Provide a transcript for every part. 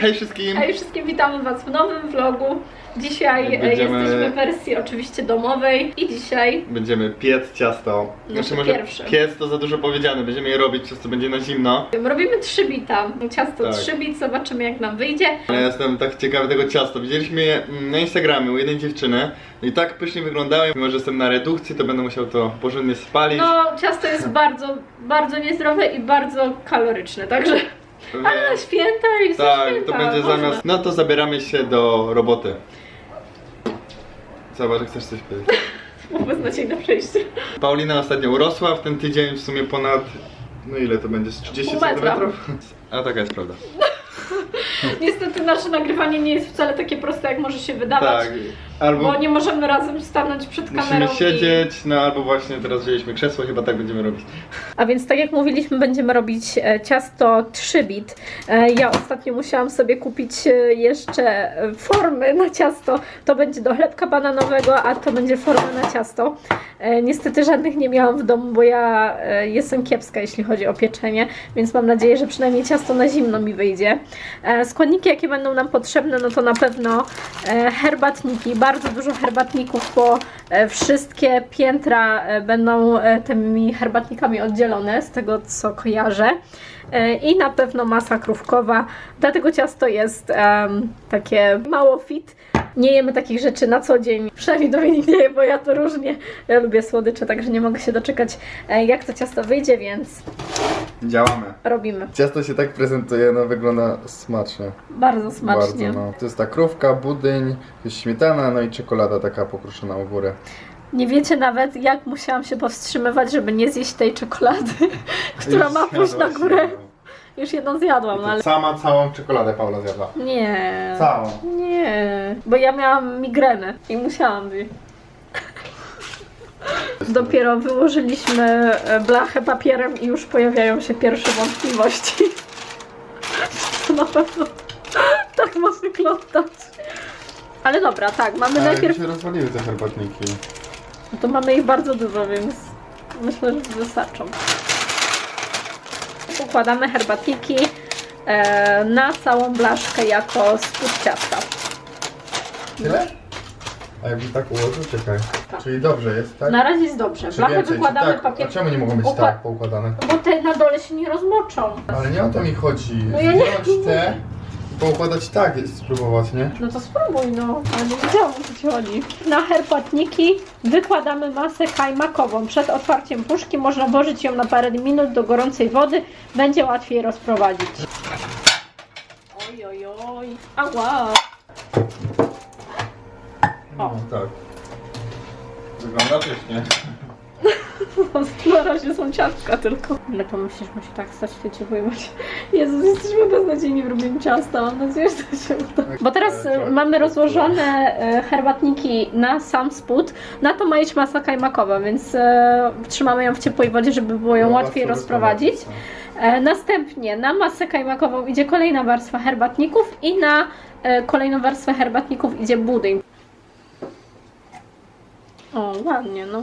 Hej wszystkim! Hej wszystkim, witamy Was w nowym vlogu. Dzisiaj e, Będziemy- jesteśmy w wersji oczywiście domowej i dzisiaj Będziemy piec ciasto. Znaczy pierwsze. piec to za dużo powiedziane, będziemy je robić, ciasto będzie na zimno. robimy trzy bita. Ciasto Tak. trzy bit, zobaczymy jak nam wyjdzie. Ale ja jestem tak ciekawy tego ciasta. Widzieliśmy je mm, na Instagramie u jednej dziewczyny i tak pysznie wyglądały. Mimo, że jestem na redukcji, to będę musiał to porządnie spalić. No, ciasto jest bardzo, bardzo niezdrowe i bardzo kaloryczne, także... Na święta i są tak, święta, to będzie można. zamiast... No to zabieramy się do roboty. Zobacz, jak chcesz coś powiedzieć. Beznadziejne przejście. Paulina ostatnio urosła w ten tydzień w sumie ponad... No ile to będzie? Z 30 Pół metra. cm? A taka jest prawda. Niestety nasze nagrywanie nie jest wcale takie proste, jak może się wydawać. Tak. Albo Bo nie możemy razem stanąć przed kamerą musimy siedzieć, no albo właśnie teraz wzięliśmy krzesło, chyba tak będziemy robić. A więc tak jak mówiliśmy, będziemy robić e, ciasto 3-bit. E, Ja ostatnio musiałam sobie kupić e, jeszcze formy na ciasto. To będzie do chlebka bananowego, a to będzie forma na ciasto. Niestety żadnych nie miałam w domu, bo ja jestem kiepska, jeśli chodzi o pieczenie, więc mam nadzieję, że przynajmniej ciasto na zimno mi wyjdzie. E, Składniki, jakie będą nam potrzebne, no to na pewno e, herbatniki, bardzo dużo herbatników, bo e, wszystkie piętra będą tymi herbatnikami oddzielone z tego, co kojarzę. I na pewno masa krówkowa. Dlatego ciasto jest em, takie mało fit. Nie jemy takich rzeczy na co dzień. Przynajmniej Dominik nie bo ja to różnie. Ja lubię słodycze, także nie mogę się doczekać, jak to ciasto wyjdzie, więc Działamy. robimy. Ciasto się tak prezentuje, no wygląda smacznie. Bardzo smacznie. Bardzo, no. To jest ta krówka, budyń, jest śmietana, no i czekolada taka pokruszona u góry. Nie wiecie nawet, jak musiałam się powstrzymywać, żeby nie zjeść tej czekolady, która ma pójść na górę. Już jedną zjadłam, no ale... Sama całą czekoladę Paula zjadła. Nie. Całą. Nie. Bo ja miałam migrenę i musiałam zjeść. Dopiero wyłożyliśmy e, blachę papierem i już pojawiają się pierwsze wątpliwości. To na pewno tak ma wyglądać. Ale dobra, tak, mamy Ale najpierw się rozwaliły te herbatniki. No to mamy ich bardzo dużo, więc myślę, że wystarczą. Układamy herbatniki e, na całą blaszkę jako spód ciasta. Tyle? A jakby tak ułożył, czekaj. Czyli dobrze jest, tak? Na razie jest dobrze. Czy Blachę więcej, czy wykładamy tak? A czemu nie mogą być Ukła- tak poukładane? Bo te na dole się nie rozmoczą. Ale nie o to mi chodzi. No ja nie- Zdjąć te i poukładać tak, jest spróbować, nie? No to spróbuj, no. Ale nie wiedziałam, o co ci chodzi. Na herbatniki wykładamy masę kajmakową. Przed otwarciem puszki można włożyć ją na parę minut do gorącej wody. Będzie łatwiej rozprowadzić. Oj, oj, oj. Ała. No tak. Wygląda pysznie. Na razie są ciastka tylko. Ale pomyślisz, musi tak stać w świecie pojmować. Jezus, jesteśmy beznadziejni w robieniu ciasta. Mam nadzieję, że to się uda. Bo teraz e, tak. mamy rozłożone e, herbatniki na sam spód. Na to ma iść masa kajmakowa, więc e, trzymamy ją w ciepłej wodzie, żeby było ją No, łatwiej rozprowadzić. E, Następnie na masę kajmakową idzie kolejna warstwa herbatników i na e, kolejną warstwę herbatników idzie budyń. O, ładnie, no.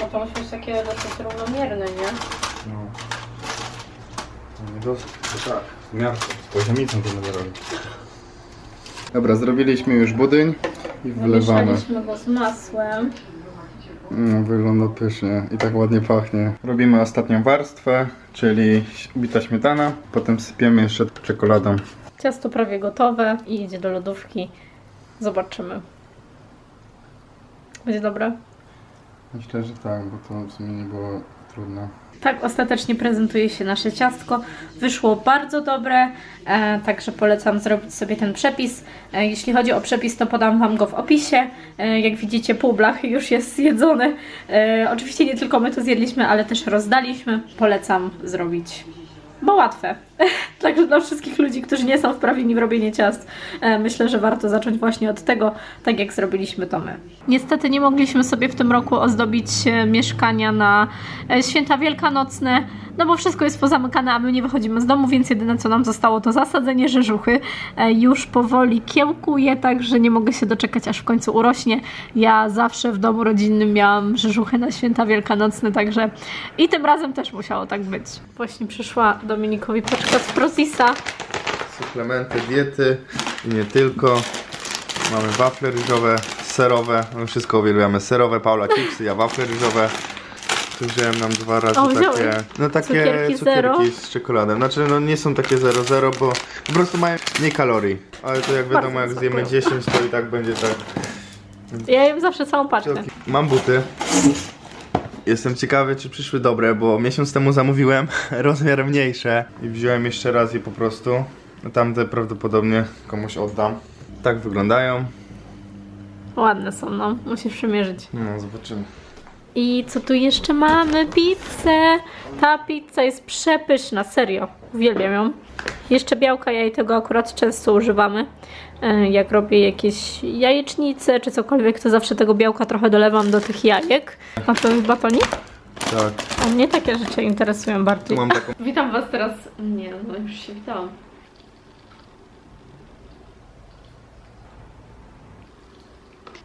No to musi być takie dosyć równomierne, nie? No. No nie dosyć, to tak. Z miarką, z poziomicą to będę robić. Dobra, zrobiliśmy już budyń i wlewamy. Mieszaliśmy go z masłem. No, wygląda pysznie i tak ładnie pachnie. Robimy ostatnią warstwę, czyli ubita śmietana. Potem sypiemy jeszcze czekoladą. Ciasto prawie gotowe i idzie do lodówki. Zobaczymy. Będzie dobre? Myślę, że tak, bo to w sumie nie było trudne. Tak ostatecznie prezentuje się nasze ciastko. Wyszło bardzo dobre, e, także polecam zrobić sobie ten przepis. E, jeśli chodzi o przepis, to podam Wam go w opisie. E, jak widzicie, pół blachy już jest zjedzony. E, oczywiście nie tylko my to zjedliśmy, ale też rozdaliśmy. Polecam zrobić, bo łatwe. Także dla wszystkich ludzi, którzy nie są wprawieni w robienie ciast, e, myślę, że warto zacząć właśnie od tego, tak jak zrobiliśmy to my. Niestety nie mogliśmy sobie w tym roku ozdobić e, mieszkania na e, święta wielkanocne, no bo wszystko jest pozamykane, a my nie wychodzimy z domu, więc jedyne co nam zostało to zasadzenie rzeżuchy. E, Już powoli kiełkuje, także nie mogę się doczekać aż w końcu urośnie. Ja zawsze w domu rodzinnym miałam rzeżuchę na święta wielkanocne, także i tym razem też musiało tak być. Właśnie przyszła Dominikowi paczka z Prozisa. Suplementy, diety i nie tylko. Mamy wafle ryżowe, serowe. My wszystko uwielbiamy. Serowe, Paula chipsy, ja wafle ryżowe. Tu wziąłem nam dwa razy O, takie, no takie Cukierki zero? z czekoladą. Znaczy no nie są takie 0,0, bo po prostu mają mniej kalorii. Ale to jak wiadomo, jak smakują. zjemy 10, to i tak będzie tak. Ja jem zawsze całą paczkę. Mam buty. Jestem ciekawy, czy przyszły dobre, bo miesiąc temu zamówiłem rozmiar mniejsze i wziąłem jeszcze raz je po prostu. No Tamte prawdopodobnie komuś oddam. Tak wyglądają. Ładne są, no. Musisz przymierzyć. No, zobaczymy. I co tu jeszcze mamy? Pizzę. Ta pizza jest przepyszna, serio. Uwielbiam ją. Jeszcze białka, ja jej tego akurat często używamy. E, Jak robię jakieś jajecznice czy cokolwiek, to zawsze tego białka trochę dolewam do tych jajek. A to jest batonik? Tak, A mnie takie rzeczy interesują bardziej. mam taką. Witam Was teraz. Nie, no już się witałam.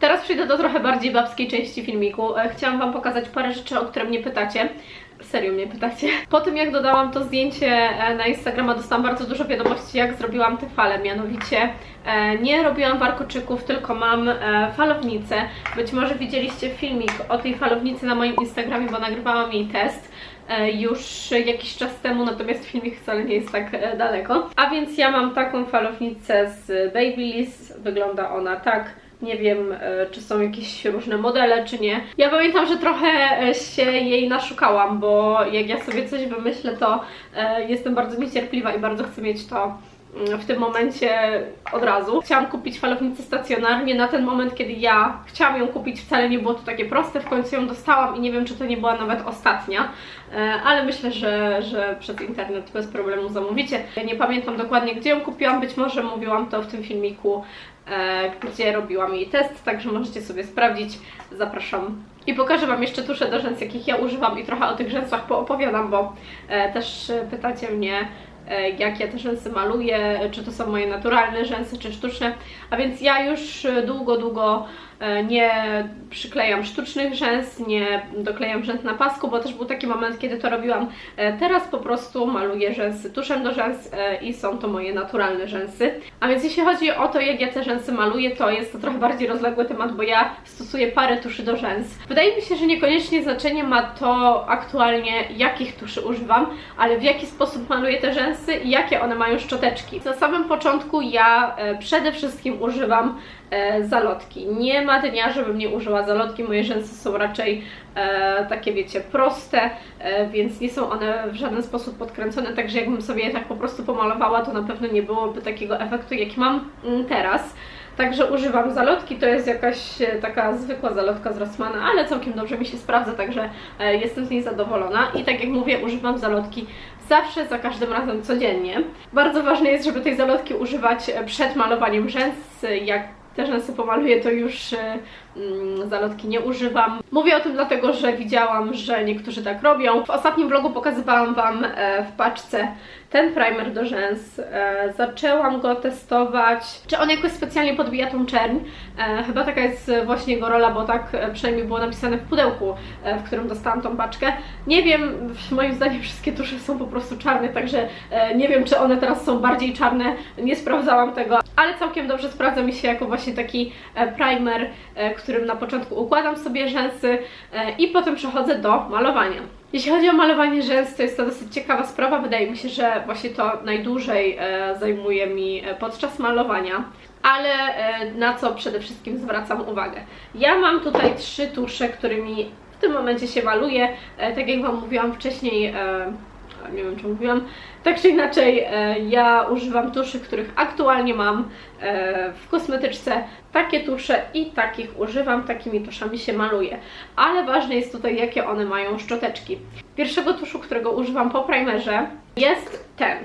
Teraz przejdę do trochę bardziej babskiej części filmiku. E, Chciałam Wam pokazać parę rzeczy, o które mnie pytacie. Serio mnie pytacie. Po tym jak dodałam to zdjęcie e, na Instagrama dostałam bardzo dużo wiadomości jak zrobiłam te fale, mianowicie e, nie robiłam warkoczyków, tylko mam falownicę. Być może widzieliście filmik o tej falownicy na moim Instagramie, bo nagrywałam jej test już jakiś czas temu, natomiast filmik wcale nie jest tak daleko. A więc ja mam taką falownicę z Babyliss, wygląda ona tak. Nie wiem, e, czy są jakieś różne modele, czy nie. Ja pamiętam, że trochę e, się jej naszukałam, bo jak ja sobie coś wymyślę, to e, jestem bardzo niecierpliwa i bardzo chcę mieć to w tym momencie od razu. Chciałam kupić falownicę stacjonarnie. Na ten moment, kiedy ja chciałam ją kupić, wcale nie było to takie proste. W końcu ją dostałam i nie wiem, czy to nie była nawet ostatnia, E, ale myślę, że, że przez internet bez problemu zamówicie. Nie pamiętam dokładnie, gdzie ją kupiłam. Być może mówiłam to w tym filmiku, e, gdzie robiłam jej test, także możecie sobie sprawdzić. Zapraszam. I pokażę Wam jeszcze tusze do rzęs, jakich ja używam i trochę o tych rzęsach poopowiadam, bo e, też pytacie mnie, jak ja te rzęsy maluję, czy to są moje naturalne rzęsy, czy sztuczne. A więc ja już e, długo, długo e, nie przyklejam sztucznych rzęs, nie doklejam rzęs na pasku, bo też był taki moment, kiedy to robiłam. E, Teraz po prostu maluję rzęsy tuszem do rzęs e, i są to moje naturalne rzęsy. A więc jeśli chodzi o to, jak ja te rzęsy maluję, to jest to trochę bardziej rozległy temat, bo ja stosuję parę tuszy do rzęs. Wydaje mi się, że niekoniecznie znaczenie ma to aktualnie, jakich tuszy używam, ale w jaki sposób maluję te rzęsy i jakie one mają szczoteczki. Na samym początku ja e, przede wszystkim używam e, zalotki. Nie ma dnia, żebym nie użyła zalotki. Moje rzęsy są raczej e, takie, wiecie, proste, e, więc nie są one w żaden sposób podkręcone, także jakbym sobie je tak po prostu pomalowała, to na pewno nie byłoby takiego efektu, jaki mam mm, teraz. Także używam zalotki, to jest jakaś e, taka zwykła zalotka z Rossmana, ale całkiem dobrze mi się sprawdza, także e, jestem z niej zadowolona. I tak jak mówię, używam zalotki zawsze, za każdym razem, codziennie. Bardzo ważne jest, żeby tej zalotki używać e, przed malowaniem rzęs, jak te rzęsy pomaluję, to już e, zalotki nie używam. Mówię o tym dlatego, że widziałam, że niektórzy tak robią. W ostatnim vlogu pokazywałam Wam e, w paczce ten primer do rzęs. E, zaczęłam go testować. Czy on jakoś specjalnie podbija tą czerń? E, chyba taka jest właśnie jego rola, bo tak przynajmniej było napisane w pudełku, w którym dostałam tą paczkę. Nie wiem, moim zdaniem wszystkie tusze są po prostu czarne, także nie wiem, czy one teraz są bardziej czarne. Nie sprawdzałam tego, ale całkiem dobrze sprawdza mi się jako właśnie taki primer, e, którym na początku układam sobie rzęsy e, i potem przechodzę do malowania. Jeśli chodzi o malowanie rzęs, to jest to dosyć ciekawa sprawa. Wydaje mi się, że właśnie to najdłużej e, zajmuje mi e, podczas malowania. Ale na co przede wszystkim zwracam uwagę? Ja mam tutaj trzy tusze, którymi w tym momencie się maluję. Tak jak Wam mówiłam wcześniej, nie wiem czy mówiłam, tak czy inaczej e, ja używam tuszy, których aktualnie mam e, w kosmetyczce. Takie tusze i takich używam, takimi tuszami się maluję. Ale ważne jest tutaj, jakie one mają szczoteczki. Pierwszego tuszu, którego używam po primerze, jest ten.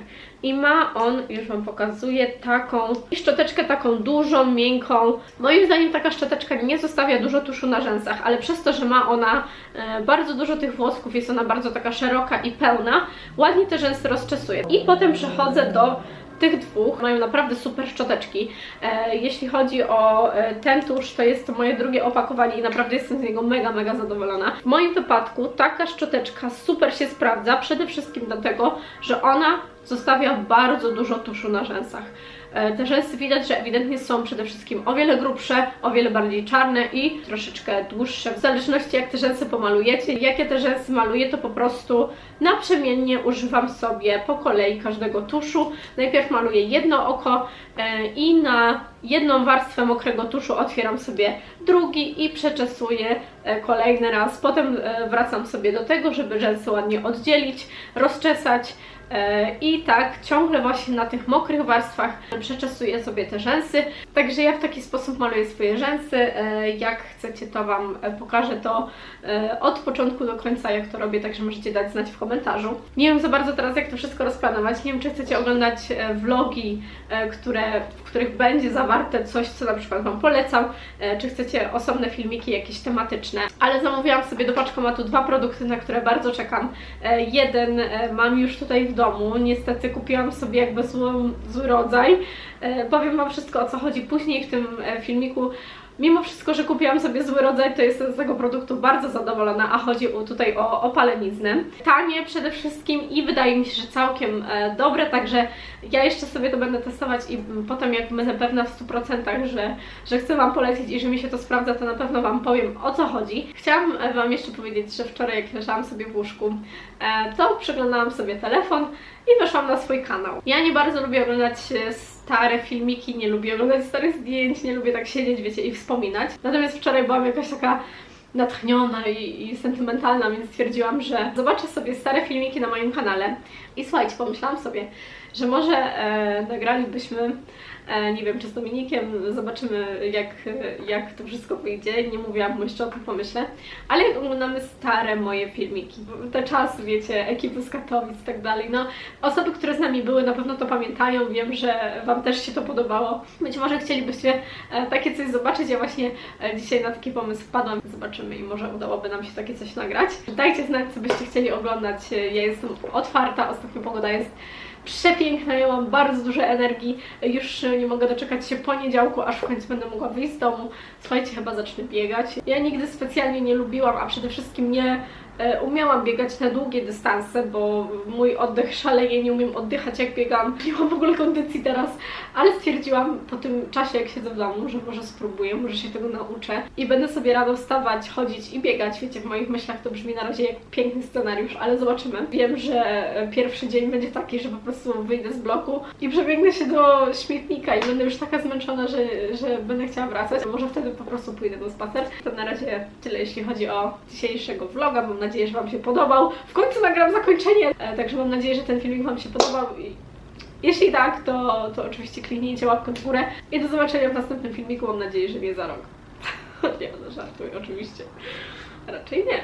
I ma on, już Wam pokazuję, taką szczoteczkę taką dużą, miękką. Moim zdaniem taka szczoteczka nie zostawia dużo tuszu na rzęsach, ale przez to, że ma ona e, bardzo dużo tych włosków, jest ona bardzo taka szeroka i pełna, ładnie te rzęsy rozczesuje. I potem przechodzę do tych dwóch. Mają naprawdę super szczoteczki. E, jeśli chodzi o e, ten tusz, to jest to moje drugie opakowanie i naprawdę jestem z niego mega, mega zadowolona. W moim wypadku taka szczoteczka super się sprawdza, przede wszystkim dlatego, że ona zostawia bardzo dużo tuszu na rzęsach. E, Te rzęsy widać, że ewidentnie są przede wszystkim o wiele grubsze, o wiele bardziej czarne i troszeczkę dłuższe. W zależności jak te rzęsy pomalujecie, jak ja te rzęsy maluję, to po prostu naprzemiennie używam sobie po kolei każdego tuszu. Najpierw maluję jedno oko e, i na jedną warstwę mokrego tuszu otwieram sobie drugi i przeczesuję e, kolejny raz. Potem wracam sobie do tego, żeby rzęsy ładnie oddzielić, rozczesać. E, I tak ciągle właśnie na tych mokrych warstwach przeczesuję sobie te rzęsy. Także ja w taki sposób maluję swoje rzęsy. E, Jak chcecie, to Wam pokażę to e, od początku do końca, jak to robię, także możecie dać znać w komentarzu. Nie wiem za bardzo teraz, jak to wszystko rozplanować. Nie wiem, czy chcecie oglądać vlogi, które, w których będzie zawarte coś, co na przykład Wam polecam, czy chcecie osobne filmiki jakieś tematyczne. Ale zamówiłam sobie do paczkomatu dwa produkty, na które bardzo czekam. Jeden mam już tutaj w domu. Niestety kupiłam sobie jakby złą, zły rodzaj. E, Powiem Wam wszystko o co chodzi później w tym e, filmiku. Mimo wszystko, że kupiłam sobie zły rodzaj, to jestem z tego produktu bardzo zadowolona, a chodzi tutaj o opaleniznę. Tanie przede wszystkim i wydaje mi się, że całkiem e, dobre, także ja jeszcze sobie to będę testować i potem jak będę pewna w 100%, że, że chcę Wam polecić i że mi się to sprawdza, to na pewno Wam powiem o co chodzi. Chciałam e, Wam jeszcze powiedzieć, że wczoraj jak leżałam sobie w łóżku, e, to przeglądałam sobie telefon i weszłam na swój kanał. Ja nie bardzo lubię oglądać e, stare filmiki, nie lubię oglądać starych zdjęć, nie lubię tak siedzieć, wiecie, i wspominać. Natomiast wczoraj byłam jakaś taka natchniona i, i sentymentalna, więc stwierdziłam, że zobaczę sobie stare filmiki na moim kanale. I słuchajcie, pomyślałam sobie, że może e, nagralibyśmy, nie wiem, czy z Dominikiem, zobaczymy jak, jak to wszystko wyjdzie. Nie mówiłam mu jeszcze o tym pomyśle, ale jak oglądamy stare moje filmiki, te czasy, wiecie, ekipy z Katowic i tak dalej, no osoby, które z nami były na pewno to pamiętają, wiem, że Wam też się to podobało. Być może chcielibyście e, takie coś zobaczyć, ja właśnie e, dzisiaj na taki pomysł wpadłam. Zobaczymy i może udałoby nam się takie coś nagrać. Dajcie znać, co byście chcieli oglądać. E, Ja jestem otwarta, ostatnio pogoda jest przepiękna, ja mam bardzo dużo energii. Już nie mogę doczekać się poniedziałku, aż w końcu będę mogła wyjść z domu. Słuchajcie, chyba zacznę biegać. Ja nigdy specjalnie nie lubiłam, a przede wszystkim nie e, umiałam biegać na długie dystanse, bo mój oddech szaleje, nie umiem oddychać jak biegam. Nie mam w ogóle kondycji teraz, ale stwierdziłam po tym czasie, jak siedzę w domu, że może spróbuję, może się tego nauczę i będę sobie rano wstawać, chodzić i biegać. Wiecie, w moich myślach to brzmi na razie jak piękny scenariusz, ale zobaczymy. Wiem, że pierwszy dzień będzie taki, że po prostu wyjdę z bloku i przebiegnę się do śmietnika i będę już taka zmęczona, że, że będę chciała wracać. Może wtedy po prostu pójdę na spacer. To na razie tyle, jeśli chodzi o dzisiejszego vloga. Mam nadzieję, że Wam się podobał. W końcu nagram zakończenie, e, także mam nadzieję, że ten filmik Wam się podobał i jeśli tak, to, to oczywiście kliknijcie łapkę w górę i do zobaczenia w następnym filmiku. Mam nadzieję, że nie za rok. nie, no żartuję oczywiście. Raczej nie.